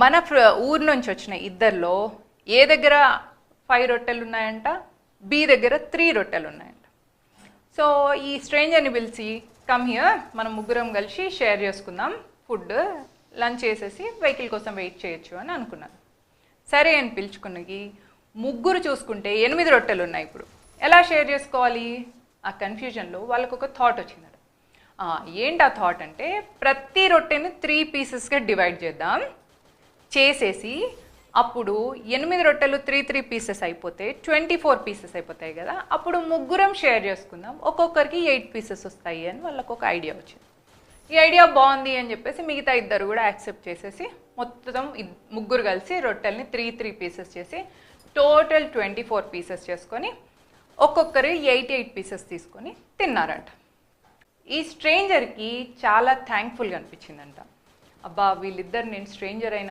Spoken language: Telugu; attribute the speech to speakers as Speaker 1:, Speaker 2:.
Speaker 1: మన ఊరు నుంచి వచ్చిన ఇద్దరిలో ఏ దగ్గర ఫైవ్ రొట్టెలు ఉన్నాయంట? బి దగ్గర త్రీ రొట్టెలు ఉన్నాయంట. సో ఈ స్ట్రేంజర్ని పిలిచి కమ్ హియర్ మనం ముగ్గురం కలిసి షేర్ చేసుకుందాం ఫుడ్ లంచ్ చేసేసి వెహికల్ కోసం వెయిట్ చేయొచ్చు అని అనుకున్నాను. సరే అని పిలుచుకున్నకి ముగ్గురు చూసుకుంటే ఎనిమిది రొట్టెలు ఉన్నాయి ఇప్పుడు. ఎలా షేర్ చేసుకోవాలి? ఆ కన్ఫ్యూజన్లో వాళ్ళకు ఒక థాట్ వచ్చిందట. ఏంటి ఆ థాట్ అంటే ప్రతి రొట్టెని త్రీ పీసెస్గా డివైడ్ చేద్దాం. చేసేసి అప్పుడు ఎనిమిది రొట్టెలు త్రీ త్రీ పీసెస్ అయిపోతే ట్వంటీ ఫోర్ పీసెస్ అయిపోతాయి కదా అప్పుడు ముగ్గురం షేర్ చేసుకుందాం. ఒక్కొక్కరికి ఎయిట్ పీసెస్ వస్తాయి అని వాళ్ళకు ఒక ఐడియా వచ్చింది. ఈ ఐడియా బాగుంది అని చెప్పేసి మిగతా ఇద్దరు కూడా యాక్సెప్ట్ చేసేసి మొత్తం ముగ్గురు కలిసి రొట్టెల్ని త్రీ త్రీ పీసెస్ చేసి టోటల్ ట్వంటీ ఫోర్ పీసెస్ చేసుకొని ఒక్కొక్కరు ఎయిట్ ఎయిట్ పీసెస్ తీసుకొని తిన్నారంట. ఈ స్ట్రేంజర్కి చాలా థ్యాంక్ఫుల్గా అనిపించిందంట. అబ్బా వీళ్ళిద్దరు నేను స్ట్రేంజర్ అయిన